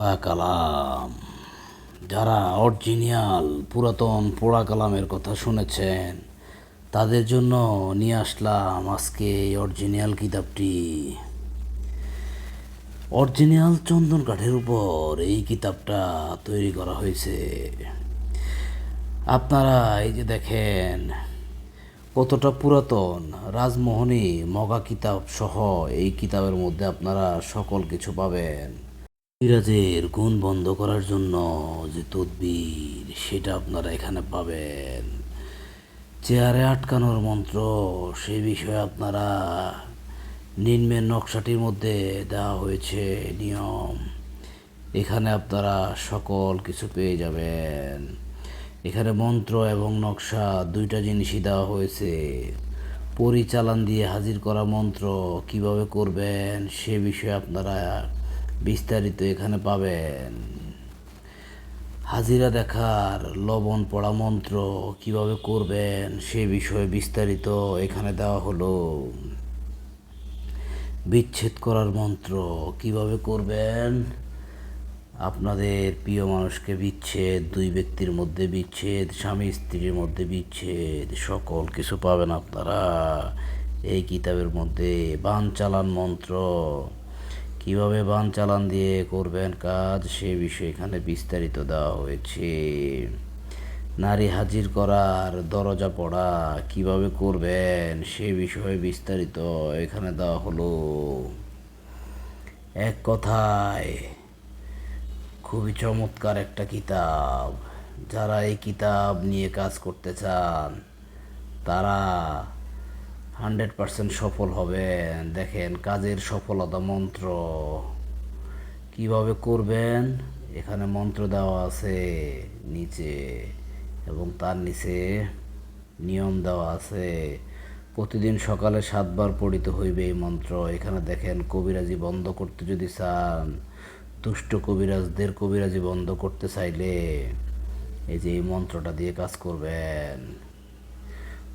কালাম। যারা অরিজিনাল পুরাতন, পোড়া কালামের কথা শুনেছেন, তাদের জন্য নিয়ে আসলাম আজকে এই অরিজিনাল কিতাবটি। অরিজিনাল চন্দন কাঠের উপর এই কিতাবটা তৈরি করা হয়েছে। আপনারা এই যে দেখেন, কতটা পুরাতন, রাজমোহনী মগা কিতাব সহ এই কিতাবের মধ্যে আপনারা সকল কিছু পাবেন। মিরাজের গুণ বন্ধ করার জন্য যে তদবির, সেটা আপনারা এখানে পাবেন। চেয়ারে আটকানোর মন্ত্র, সে বিষয়ে আপনারা নিম্নের নকশাটির মধ্যে দেওয়া হয়েছে নিয়ম। এখানে আপনারা সকল কিছু পেয়ে যাবেন। এখানে মন্ত্র এবং নকশা দুইটা জিনিসই দেওয়া হয়েছে। পরিচালন দিয়ে হাজির করা মন্ত্র কীভাবে করবেন, সে বিষয়ে আপনারা বিস্তারিত এখানে পাবেন। হাজিরা দেখার লবণ পড়া মন্ত্র কীভাবে করবেন সে বিষয়ে বিস্তারিত এখানে দেওয়া হলো। বিচ্ছেদ করার মন্ত্র কীভাবে করবেন? আপনাদের প্রিয় মানুষকে বিচ্ছেদ, দুই ব্যক্তির মধ্যে বিচ্ছেদ, স্বামী স্ত্রীর মধ্যে বিচ্ছেদ, সকল কিছু পাবেন আপনারা। এই কিতাবের মধ্যে বান চালান মন্ত্র। কীভাবে বান চালান দিয়ে করবেন কাজ, সে বিষয়ে এখানে বিস্তারিত দেওয়া হয়েছে। নারী হাজির করার দরজা পড়া কীভাবে করবেন, সে বিষয়ে বিস্তারিত এখানে দেওয়া হলো। এক কথায়, খুবই চমৎকার একটা কিতাব। যারা এই কিতাব নিয়ে কাজ করতে চান, তারা হান্ড্রেড পারসেন্ট সফল হবেন দেখেন, কাজের সফলতা মন্ত্র। কীভাবে করবেন? এখানে মন্ত্র দেওয়া আছে নিচে এবং তার নিচে নিয়ম দেওয়া আছে। প্রতিদিন সকালে সাতবার পড়িত হইবে এই মন্ত্র। এখানে দেখেন, কবিরাজি বন্ধ করতে যদি চান, দুষ্ট কবিরাজদের কবিরাজি বন্ধ করতে চাইলে এই যে এই মন্ত্রটা দিয়ে কাজ করবেন।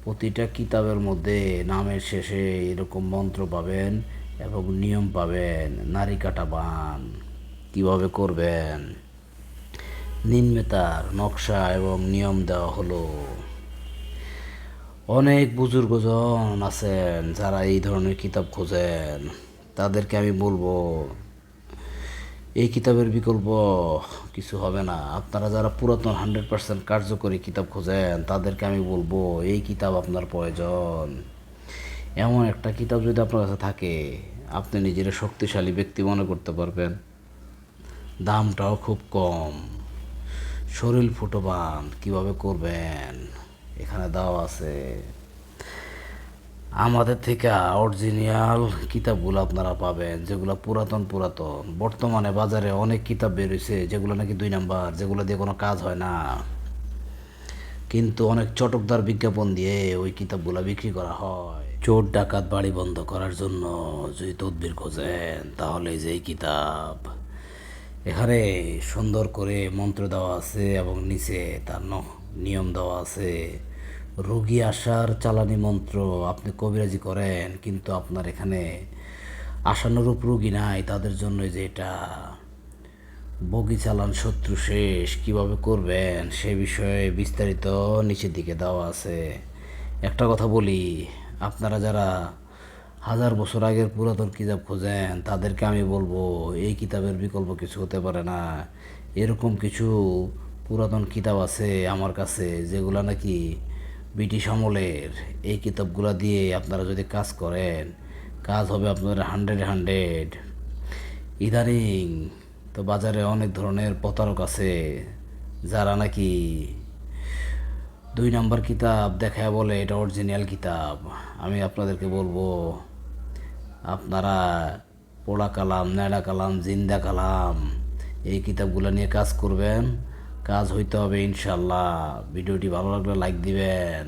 প্রতিটা কিতাবের মধ্যে নামের শেষে এরকম মন্ত্র পাবেন এবং নিয়ম পাবেন, নারী কাটা বান কীভাবে করবেন? নিম্নতার নকশা এবং নিয়ম দেওয়া হলো। অনেক বুজুর্গজন আছেন যারা এই ধরনের কিতাব খোঁজেন। তাদেরকে আমি বলব এই কিতাবের বিকল্প কিছু হবে না। আপনারা যারা পুরাতন হান্ড্রেড পার্সেন্ট কার্যকরী কিতাব খোঁজেন, তাদেরকে আমি বলব, এই কিতাব আপনার প্রয়োজন। এমন একটা কিতাব যদি আপনার কাছে থাকে, আপনি নিজের শক্তিশালী ব্যক্তি মনে করতে পারবেন। দামটাও খুব কম। শরীর ফুটবান কীভাবে করবেন? এখানে দাও আছে। আমাদের থেকে অরিজিনাল কিতাবগুলো আপনারা পাবেন, যেগুলো পুরাতন পুরাতন। বর্তমানে বাজারে অনেক কিতাব বেরিয়েছে যেগুলো নাকি দুই নাম্বার, যেগুলো দিয়ে কোনো কাজ হয় না। কিন্তু অনেক চটকদার বিজ্ঞাপন দিয়ে ওই কিতাবগুলো বিক্রি করা হয়। চোর ডাকাত বাড়ি বন্ধ করার জন্য যদি তদবির খোঁজেন, তাহলে এই যে এই কিতাব, এখানে সুন্দর করে মন্ত্র দেওয়া আছে এবং নিচে তার নিয়ম দেওয়া আছে। রোগী আসার চালানি মন্ত্র আপনি কবিরাজি করেন, কিন্তু আপনার এখানে আশানুরূপ রোগী নাই, তাদের জন্য যে এটা বগি চালান শত্রু শেষ, কীভাবে করবেন? সে বিষয়ে বিস্তারিত নিচের দিকে দেওয়া আছে। একটা কথা বলি, আপনারা যারা হাজার বছর আগের পুরাতন কিতাব খোঁজেন, তাদেরকে আমি বলব, এই কিতাবের বিকল্প কিছু হতে পারে না। এরকম কিছু পুরাতন কিতাব আছে আমার কাছে, যেগুলো নাকি ব্রিটিশ আমলের এই কিতাবগুলো দিয়ে আপনারা যদি কাজ করেন, কাজ হবে আপনাদের হান্ড্রেড হান্ড্রেড ইদানিং তো বাজারে অনেক ধরনের প্রতারক আছে, যারা নাকি দুই নাম্বার কিতাব দেখায় বলে এটা অরিজিনাল কিতাব। আমি আপনাদেরকে বলব, আপনারা পোড়া কালাম, ন্যাড়া কালাম, জিন্দা কালাম, এই কিতাবগুলো নিয়ে কাজ করবেন। কাজ হইতে হবে ইনশাল্লাহ। ভিডিওটি ভালো লাগলে লাইক দিবেন।